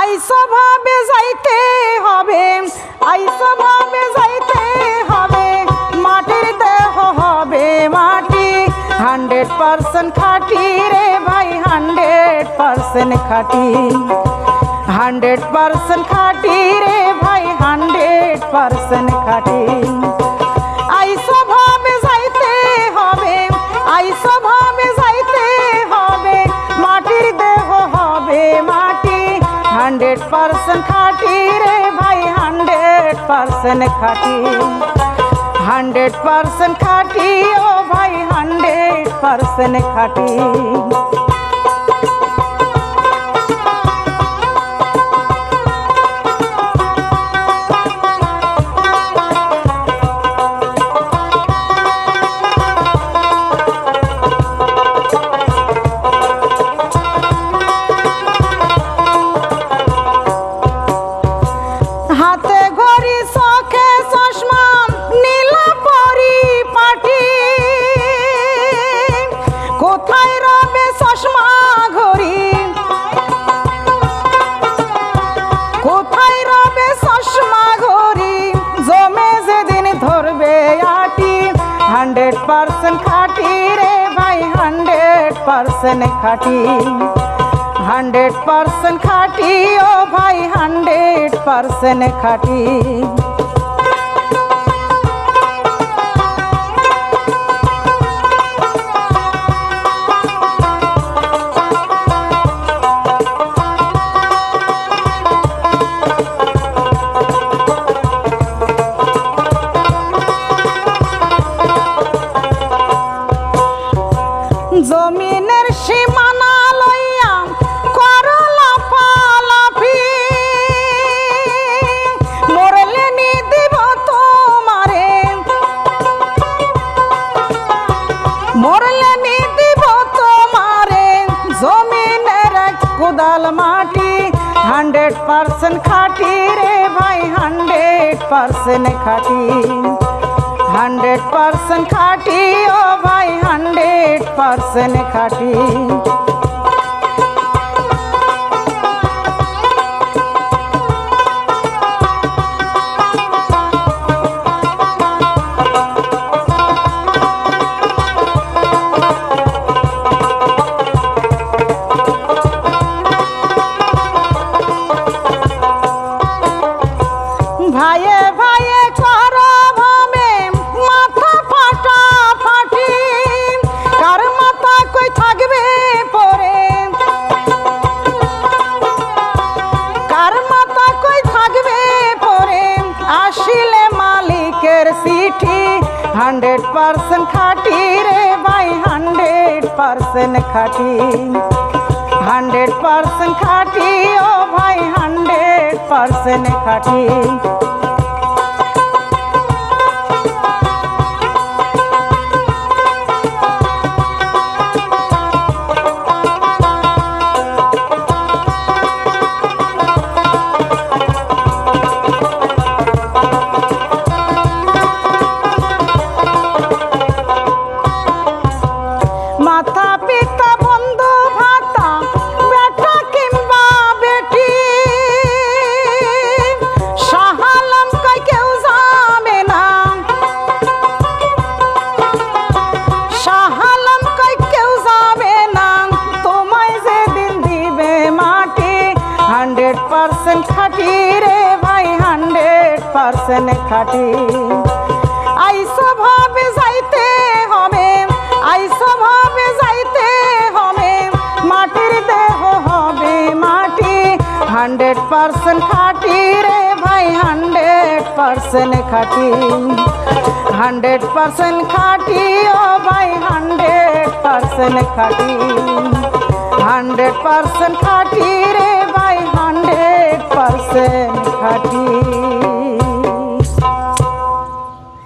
আইসভাবে যাইতে হবে আইসভাবে যাইতে হবে। মাটির দেহ হবে মাটি হান্ড্রেড পার্সেন্ট খাটি রে ভাই হান্ড্রেড পার্সেন্ট খাটি। হান্ড্রেড পার্সেন্ট খাটি রে ভাই হান্ড্রেড পার্সেন্ট খাটি। পার্সেন্ট খাটি। হান্ড্রেড পার্সেন্ট খাটি ও ভাই হান্ড্রেড পার্সেন্ট খাটি। কোথায় রবে চশমা ঘড়ি? কোথায় রবে চশমা ঘড়ি? জমে যেদিন ধরবে আটি হান্ড্রেড পার্সেন্ট খাটি রে ভাই হান্ড্রেড পার্সেন্ট খাটি। হান্ড্রেড পার্সেন্ট খাটি ও ভাই হান্ড্রেড পার্সেন্ট খাটি। জমিনের সীমানা লইয়া করলা পালাফি মরলে নি দিব তোমারে। মরলে নি দিব তোমারে। জমিনের কোদাল মাটি হান্ড্রেড পার্সেন্ট খাটি রে ভাই হান্ড্রেড পার্সেন্ট খাটি। হান্ড্রেড পার্সেন্ট খাটি ও ভাই হান্ড্রেড পার্সেন্ট খাটি আসিলে মালিকের চিঠি হান্ড্রেড পার্সেন্ট খাটি রে ভাই হান্ড্রেড পার্সেন্ট খাটি। হান্ড্রেড পার্সেন্ট খাটি ও ভাই হান্ড্রেড পার্সেন্ট খাটি। খাটি রে ভাই হান্ড্রেড পার্সেন্ট খাটি। আইসো ভাবে যাইতে হবে, আইসো ভাবে যাইতে হবে। মাটির হবে মাটি হান্ড্রেড পার্সেন্ট খাটি রে ভাই হান্ড্রেড পার্সেন্ট খাটি। হান্ড্রেড পার্সেন্ট খাটি ও ভাই হান্ড্রেড পার্সেন্ট খাটি। হান্ড্রেড পার্সেন্ট খাটি রে হোসেন খাটি